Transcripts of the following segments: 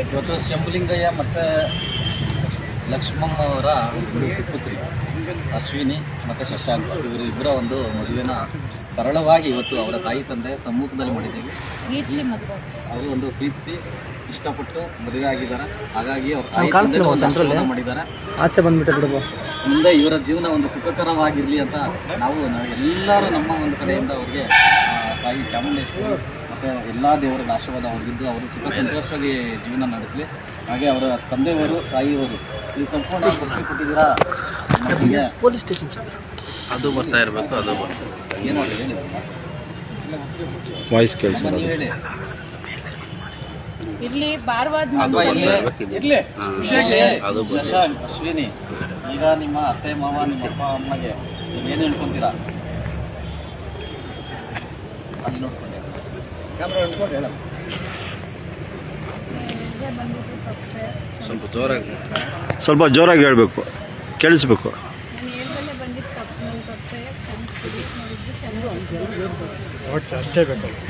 ಇವತ್ತು ಶಂಭುಲಿಂಗಯ್ಯ ಮತ್ತು ಲಕ್ಷ್ಮಮ್ಮ ಅವರ ಇಬ್ಬರು ಸುಪುತ್ರಿ ಅಶ್ವಿನಿ ಮತ್ತು ಶಶಾಂಕ್ ಇವರು ಇಬ್ಬರ ಒಂದು ಮದುವೆನ ಸರಳವಾಗಿ ಇವತ್ತು ಅವರ ತಾಯಿ ತಂದೆ ಸಮ್ಮುಖದಲ್ಲಿ ಮಾಡಿದ್ದೀವಿ. ಅವರು ಒಂದು ಪ್ರೀತಿಸಿ ಇಷ್ಟಪಟ್ಟು ಮದುವೆ ಆಗಿದ್ದಾರೆ. ಹಾಗಾಗಿ ಅವ್ರ ಮಾಡಿದ್ದಾರೆ. ಆಚೆ ಬಂದ್ಬಿಟ್ಟು ಮುಂದೆ ಇವರ ಜೀವನ ಒಂದು ಸುಖಕರವಾಗಿರಲಿ ಅಂತ ನಾವು ನಾವು ಎಲ್ಲರೂ ನಮ್ಮ ಒಂದು ಕಡೆಯಿಂದ ಅವರಿಗೆ ತಾಯಿ ಚಾಮುಂಡೇಶ್ವರಿ ಮತ್ತು ಎಲ್ಲ ದೇವರ ಆಶೀರ್ವಾದ ಅವ್ರಿಗಿದ್ದು. ಅವರು ಸುಖ ಸಂತೋಷವಾಗಿ ಜೀವನ ನಡೆಸಲಿ. ಹಾಗೆ ಅವರ ತಂದೆಯವರು ತಾಯಿಯವರು ಈ ಸಂಪೂರ್ಣ ಶಕ್ತಿ ಕೊಟ್ಟಿದ್ದೀರಾ? ನಮಗೆ ಪೊಲೀಸ್ ಸ್ಟೇಷನ್ ಅದು ಬರ್ತಾ ಇರಬೇಕು ಅದು ಬರ್ತಾ ಏನು ಹೇಳಿ. ವಾಯ್ಸ್ ಕೇಳಿಸ ಅಮ್ಮ, ನೀವು ಹೇಳಿ. ಭಾರವಾದ ಇಲ್ಲಿ ಅದು ಅಶ್ವಿನಿ ಈಗ ನಿಮ್ಮ ಅತ್ತೆ ಮಾವ ನಿಮ್ಮ ಅಪ್ಪ ಅಮ್ಮಗೆ ನೀವೇನು ಏನು ಹೇಳ್ಕೊಂತೀರಾ? ಅಲ್ಲಿ ನೋಡ್ಕೊಂಡೆ ಸ್ವಲ್ಪ ಜೋರಾಗಿ. ಸ್ವಲ್ಪ ಜೋರಾಗಿ ಹೇಳಬೇಕು. ಕೇಳಿಸ್ಬೇಕು. ನಾನು ಹೇಳ್ದಲ್ಲೇ ಬಂದಿದ್ದು ತಪ್ಪು ನನ್ನ ತಪ್ಪೆ. ಕ್ಷಮಿಸ್ಬಿಡಿ. ನಾವಿದ್ದು ಚೆನ್ನಾಗಿ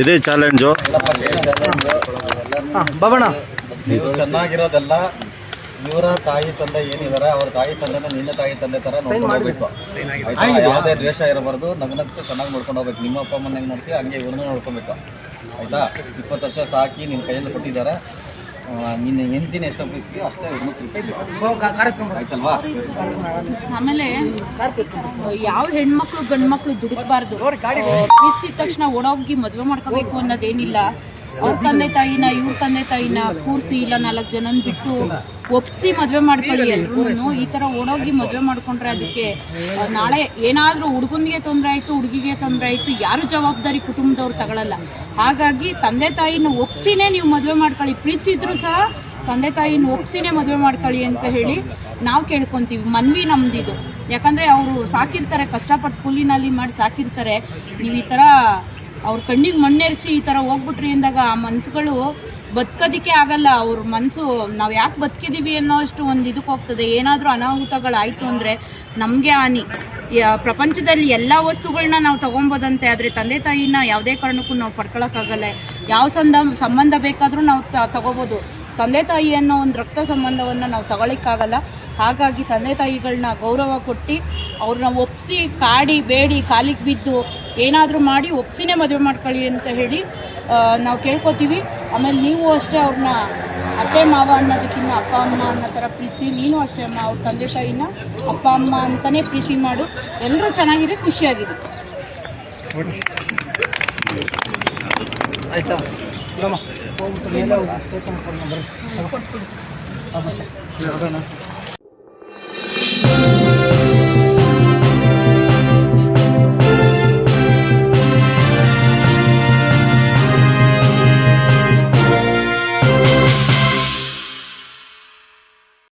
ಇದೇ ಚಾಲೆಂಜು ಬಾಬಣ್ಣ ನೀವು ಚೆನ್ನಾಗಿರೋದೆಲ್ಲ ಇವರ ತಾಯಿ ತಂದೆ ಏನಿದಾರೆ ಅವ್ರ ತಾಯಿ ತಂದೆ ನಿನ್ನ ತಾಯಿ ತಂದೆ ತರ ನೋಡ್ಕೊಂಡು ಯಾವುದೇ ದ್ವೇಷ ಇರಬಾರ್ದು. ನಗನಕ್ಕೂ ಚೆನ್ನಾಗಿ ನೋಡ್ಕೊಂಡು ಹೋಗ್ಬೇಕು. ನಿಮ್ಮ ಅಪ್ಪ ಅಮ್ಮನ ಹೆಂಗ್ ನೋಡ್ತೀವಿ ಹಂಗೆ ಇವ್ರನ್ನೂ ನೋಡ್ಕೊಬೇಕು. ಆಯ್ತಾ ಇಪ್ಪತ್ತು ವರ್ಷ ಸಾಕಿ ನಿಮ್ಮ ಕೈಯಲ್ಲಿ ಕೊಟ್ಟಿದ್ದಾರೆ. ಆ, ನಿನ್ನ ಹೆಂಡತಿನ ಎಷ್ಟು ಅಷ್ಟೇ ಪ್ರೀತಿಸಿ ಆಯ್ತಲ್ವಾ? ಆಮೇಲೆ ಯಾವ ಹೆಣ್ಮಕ್ಳು ಗಂಡ್ಮಕ್ಳು ದುಡುಕ್ಬಾರ್ದು ಪ್ರೀತಿಸಿದ ತಕ್ಷಣ ಓಡೋಗಿ ಮದುವೆ ಮಾಡ್ಕೋಬೇಕು ಅನ್ನೋದೇನಿಲ್ಲ. ಅವ್ರ ತಂದೆ ತಾಯಿನ, ಇವ್ರ ತಂದೆ ತಾಯಿನ ಕೂರಿಸಿ ಇಲ್ಲ ನಾಲ್ಕು ಜನನ ಬಿಟ್ಟು ಒಪ್ಸಿ ಮದುವೆ ಮಾಡ್ಕೊಳ್ಳಿ ಎಲ್ರೂ ಈ ತರ ಓಡೋಗಿ ಮದುವೆ ಮಾಡ್ಕೊಂಡ್ರೆ ಅದಕ್ಕೆ ನಾಳೆ ಏನಾದರೂ ಹುಡುಗನಿಗೆ ತೊಂದರೆ ಆಯ್ತು, ಹುಡುಗಿಗೆ ತೊಂದರೆ ಆಯ್ತು, ಯಾರು ಜವಾಬ್ದಾರಿ ಕುಟುಂಬದವ್ರು ತಗೊಳಲ್ಲ. ಹಾಗಾಗಿ ತಂದೆ ತಾಯಿನ ಒಪ್ಸಿನೇ ನೀವು ಮದುವೆ ಮಾಡ್ಕೊಳ್ಳಿ. ಪ್ರೀತಿಸಿದ್ರು ಸಹ ತಂದೆ ತಾಯಿನ ಒಪ್ಸಿನೇ ಮದುವೆ ಮಾಡ್ಕೊಳ್ಳಿ ಅಂತ ಹೇಳಿ ನಾವು ಕೇಳ್ಕೊಂತೀವಿ. ಮನ್ವಿ ನಮ್ದಿದು. ಯಾಕಂದ್ರೆ ಅವರು ಸಾಕಿರ್ತಾರೆ ಕಷ್ಟಪಟ್ಟು ಕೂಲಿನಲ್ಲಿ ಮಾಡಿ ಸಾಕಿರ್ತಾರೆ. ನೀವು ಈ ಥರ ಅವ್ರ ಕಣ್ಣಿಗೆ ಮಣ್ಣೆರ್ಚಿ ಈ ಥರ ಹೋಗ್ಬಿಟ್ರಿ ಅಂದಾಗ ಆ ಮನ್ಸುಗಳು ಬದುಕೋದಕ್ಕೆ ಆಗಲ್ಲ. ಅವ್ರ ಮನಸ್ಸು ನಾವು ಯಾಕೆ ಬದುಕಿದೀವಿ ಅನ್ನೋ ಅಷ್ಟು ಒಂದು ಇದಕ್ಕೆ ಹೋಗ್ತದೆ. ಏನಾದರೂ ಅನಾಹುತಗಳಾಯಿತು ಅಂದರೆ ನಮಗೆ ಹಾನಿ. ಪ್ರಪಂಚದಲ್ಲಿ ಎಲ್ಲ ವಸ್ತುಗಳನ್ನ ನಾವು ತೊಗೊಬೋದಂತೆ, ಆದರೆ ತಂದೆ ತಾಯಿನ ಯಾವುದೇ ಕಾರಣಕ್ಕೂ ನಾವು ಪಡ್ಕೊಳಕ್ಕಾಗಲ್ಲ ಯಾವ ಸಂದ, ಸಂಬಂಧ ಬೇಕಾದರೂ ನಾವು ತಗೋಬೋದು. ತಂದೆ ತಾಯಿ ಅನ್ನೋ ಒಂದು ರಕ್ತ ಸಂಬಂಧವನ್ನು ನಾವು ತಗೊಳಿಕ್ಕಾಗಲ್ಲ ಹಾಗಾಗಿ ತಂದೆ ತಾಯಿಗಳನ್ನ ಗೌರವ ಕೊಟ್ಟು ಅವ್ರನ್ನ ಒಪ್ಪಿಸಿ ಕಾಡಿ, ಬೇಡಿ, ಕಾಲಿಗೆ ಬಿದ್ದು ಏನಾದರೂ ಮಾಡಿ ಒಪ್ಸಿನೇ ಮದುವೆ ಮಾಡ್ಕೊಳ್ಳಿ ಅಂತ ಹೇಳಿ ನಾವು ಕೇಳ್ಕೊತೀವಿ. ಆಮೇಲೆ ನೀವು ಅಷ್ಟೇ ಅವ್ರನ್ನ ಅತ್ತೆ ಮಾವ ಅನ್ನೋದಕ್ಕಿಂತ ಅಪ್ಪ ಅಮ್ಮ ಅನ್ನೋ ಥರ ಪ್ರೀತಿ ನೀನು ಅಷ್ಟೇ ಅಮ್ಮ ಅವ್ರ ತಂದೆ ತಾಯಿನ ಅಪ್ಪ ಅಮ್ಮ ಅಂತಲೇ ಪ್ರೀತಿ ಮಾಡು. ಎಲ್ಲರೂ ಚೆನ್ನಾಗಿದೆ ಖುಷಿಯಾಗಿದೆ. ಆಯ್ತಾ? ಸ್ಟೇಷನ್